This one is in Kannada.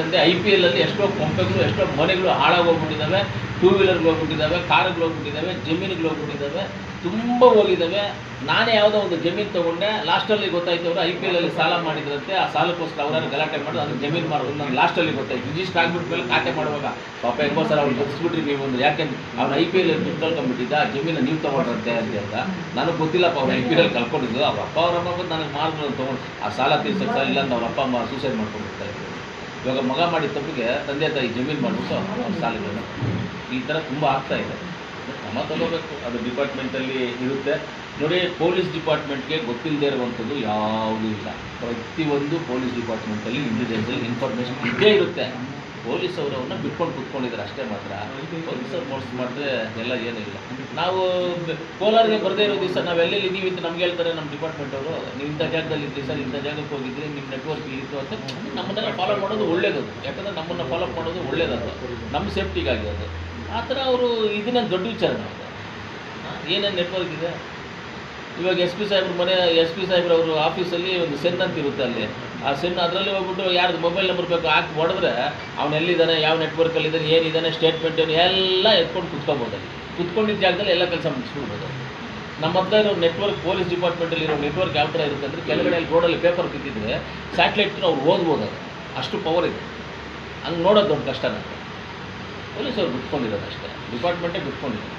ದಂಧೆ ಐ ಪಿ ಎಲ್ ಅಲ್ಲಿ ಎಷ್ಟೋ ಕೊಂಪೆಗಳು ಎಷ್ಟೋ ಮನೆಗಳು ಹಾಳಾಗೋಗ್ಬಿಟ್ಟಿದ್ದಾವೆ ಟೂ ವೀಲರ್ಗಳು ಹೋಗ್ಬಿಟ್ಟಿದ್ದಾವೆ ಕಾರ್ಗಳು ಹೋಗ್ಬಿಟ್ಟಿದ್ದಾವೆ, ಜಮೀನುಗಳು ಹೋಗ್ಬಿಟ್ಟಿದ್ದಾವೆ, ತುಂಬ ಹೋಗಿದ್ದಾವೆ. ನಾನೇ ಯಾವುದೋ ಒಂದು ಜಮೀನು ತೊಗೊಂಡೆ ಲಾಸ್ಟಲ್ಲಿ ಗೊತ್ತಾಯ್ತು ಅವರು ಐ ಪಿ ಎಲ್ ಅಲ್ಲಿ ಸಾಲ ಮಾಡಿದ್ರಂತೆ, ಆ ಸಾಲಕ್ಕೋಸ್ಕರ ಅವರನ್ನು ಗಲಾಟೆ ಮಾಡೋದು ಅದಕ್ಕೆ ಜಮೀನು ಮಾಡೋದು ನಾನು ಲಾಸ್ಟಲ್ಲಿ ಗೊತ್ತಾಯ್ತು. ರಿಜಿಸ್ಟರ್ ಆಗ್ಬಿಟ್ಮೇಲೆ ಖಾತೆ ಮಾಡುವಾಗ, ಪಾಪ ಎಂಬೋ ಸರ್ ಅವ್ರು ಗೊತ್ತಿಸ್ಬಿಟ್ರಿ ನೀವು ಒಂದು ಯಾಕೆ ಅವ್ನು ಐ ಪಿ ಎಲ್ ದುಡ್ಡು ಕಳ್ಕೊಂಡ್ಬಿಟ್ಟಿದ್ದ ಆ ಜಮೀನು ನೀವು ತೊಗೊಂಡ್ರಂತೆ ಅಂತ ಅಂತ ನನಗೆ ಗೊತ್ತಿಲ್ಲಪ್ಪ ಅವ್ರು ಐ ಪಿ ಎಲ್ ಕಳ್ಕೊಂಡಿದ್ದು. ಅವ್ರ ಅಪ್ಪ ಅವ್ರ ಅಮ್ಮ ಬಂದು ನನಗೆ ಮಾಡಿದ್ರು ತೊಗೊಂಡು, ಆ ಸಾಲ ತೀರ್ಸಕ್ಕೆ ಇಲ್ಲ ಅಂತ ಅವ್ರ ಅಪ್ಪ ಅಮ್ಮ ಸೂಸೈಡ್ ಮಾಡ್ಕೊಂಡು ಇದ್ರು. ಇವಾಗ ಮಗ ಮಾಡಿದ ತಪ್ಪಿಗೆ ತಂದೆ ತಾಯಿ ಜಮೀನು ಮಾಡಿಬಿಟ್ಟು ಅವ್ರ ಸಾಲಗಳನ್ನು ಈ ಥರ ತುಂಬ ಆಗ್ತಾ ಇದೆ. ಕ್ರಮ ತಗೋಬೇಕು. ಅದು ಡಿಪಾರ್ಟ್ಮೆಂಟಲ್ಲಿ ಇರುತ್ತೆ. ನೋಡಿ ಪೊಲೀಸ್ ಡಿಪಾರ್ಟ್ಮೆಂಟ್ಗೆ ಗೊತ್ತಿಲ್ಲದೆ ಇರುವಂಥದ್ದು ಯಾವುದೂ ಇಲ್ಲ. ಪ್ರತಿಯೊಂದು ಪೊಲೀಸ್ ಡಿಪಾರ್ಟ್ಮೆಂಟಲ್ಲಿ ಇಂಟೆಲಿಜೆನ್ಸಲ್ಲಿ ಇನ್ಫಾರ್ಮೇಷನ್ ಇದ್ದೇ ಇರುತ್ತೆ. ಪೊಲೀಸ್ ಅವರವನ್ನ ಬಿಟ್ಕೊಂಡು ಕೂತ್ಕೊಂಡಿದ್ದಾರೆ ಅಷ್ಟೇ ಮಾತ್ರ. ಪೊಲೀಸ್ ಅವ್ರು ಮೋಸ ಮಾಡಿದ್ರೆ ಎಲ್ಲ ಏನಿಲ್ಲ. ನಾವು ಕೋಲಾರಿಗೆ ಬರದೇ ಇರೋ ದಿವಸ ನಾವು ಎಲ್ಲೆಲ್ಲಿ ನೀವು ಅಂತ ನಮ್ಗೆ ಹೇಳ್ತಾರೆ ನಮ್ಮ ಡಿಪಾರ್ಟ್ಮೆಂಟ್ ಅವರು, ನೀವು ಇಂಥ ಜಾಗದಲ್ಲಿ ಇದ್ರಿ ಸರ್, ಇಂಥ ಜಾಗಕ್ಕೆ ಹೋಗಿದ್ರಿ ನಿಮ್ಮ ನೆಟ್ವರ್ಕ್ ಇತ್ತು ಅಂತ ನಮ್ಮನ್ನೆಲ್ಲ ಫಾಲೋ ಮಾಡೋದು ಒಳ್ಳೇದು ಯಾಕಂದರೆ ನಮ್ಮನ್ನು ಫಾಲೋ ಮಾಡೋದು ಒಳ್ಳೇದದು. ನಮ್ಮ ಸೇಫ್ಟಿಗಾಗಿ ಅದು. ಆ ಥರ ಅವರು ಇದನ್ನ ದೊಡ್ಡ ವಿಚಾರ ಏನೇನು ನೆಟ್ವರ್ಕ್ ಇದೆ? ಇವಾಗ ಎಸ್ ಪಿ ಸಾಹೇಬ್ರ ಮನೆ, ಎಸ್ ಪಿ ಸಾಹೇಬ್ರ ಅವರು ಆಫೀಸಲ್ಲಿ ಒಂದು ಸೆನ್ ಅಂತ ಇರುತ್ತೆ ಅಲ್ಲಿ. ಆ ಸೆನ್ ಅದರಲ್ಲಿ ಹೋಗ್ಬಿಟ್ಟು ಯಾರ್ದು ಮೊಬೈಲ್ ನಂಬರ್ ಬೇಕು ಹಾಕಿ ಹೊಡೆದ್ರೆ ಅವ್ನು ಎಲ್ಲಿದ್ದಾನೆ, ಯಾವ ನೆಟ್ವರ್ಕಲ್ಲಿ ಇದ್ದಾನೆ, ಏನಿದ್ದಾನೆ ಸ್ಟೇಟ್ಮೆಂಟ್ ಏನು, ಎಲ್ಲ ಎತ್ಕೊಂಡು ಕುತ್ಕೋಬೋದು ಅಲ್ಲಿ. ಕುತ್ಕೊಂಡಿದ್ದ ಜಾಗದಲ್ಲಿ ಎಲ್ಲ ಕೆಲಸ ಮುಗಿಸ್ಬಿಡ್ಬೋದು ನಮ್ಮ ಹತ್ರ ಇರೋ ನೆಟ್ವರ್ಕ್ ಪೊಲೀಸ್ ಡಿಪಾರ್ಟ್ಮೆಂಟಲ್ಲಿ ಇರೋ ನೆಟ್ವರ್ಕ್ ಯಾವ ಥರ ಇರುತ್ತೆ ಅಂದರೆ ಕೆಳಗಡೆ ಅಲ್ಲಿ ರೋಡಲ್ಲಿ ಪೇಪರ್ ಕಿತ್ತಿದ್ರೆ ಸ್ಯಾಟ್ಲೈಟ್ ಅವ್ರು ಓದ್ಬೋದು ಅದು ಅಷ್ಟು ಪವರ್ ಇದೆ. ಹಂಗೆ ನೋಡೋದು ದೊಡ್ಡ ಕಷ್ಟ ನನಗೆ ಪೊಲೀಸವ್ರು ಬಿಟ್ಕೊಂಡಿರೋದು ಅಷ್ಟೇ. ಡಿಪಾರ್ಟ್ಮೆಂಟೇ ಬಿಟ್ಕೊಂಡಿರೋದು.